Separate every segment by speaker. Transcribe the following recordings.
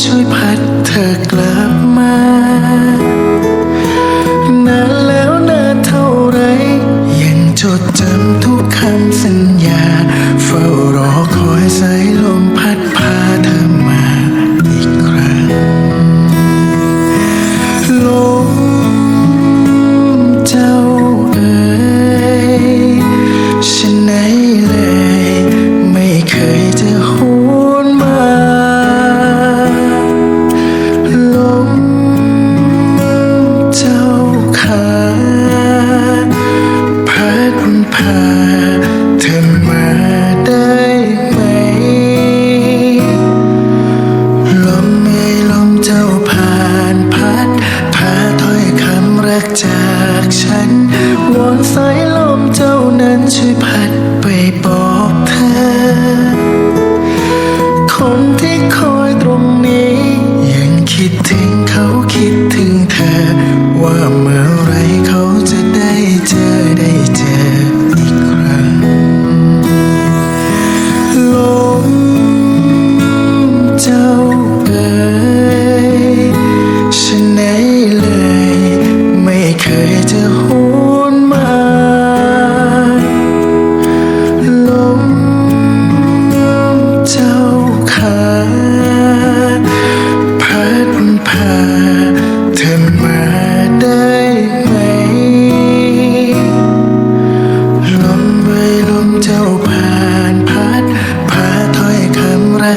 Speaker 1: ช่วยพัดเธอกลับมา to put, put, put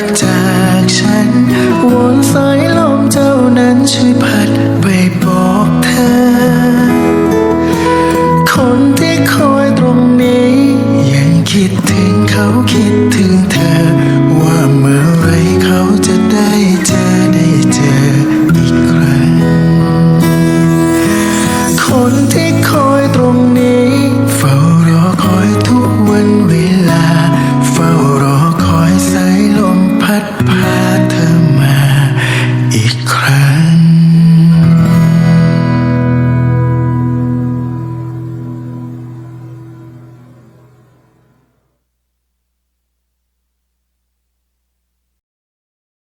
Speaker 1: กจากฉันวนสายลมเจ้านั้นช่วยพัดไป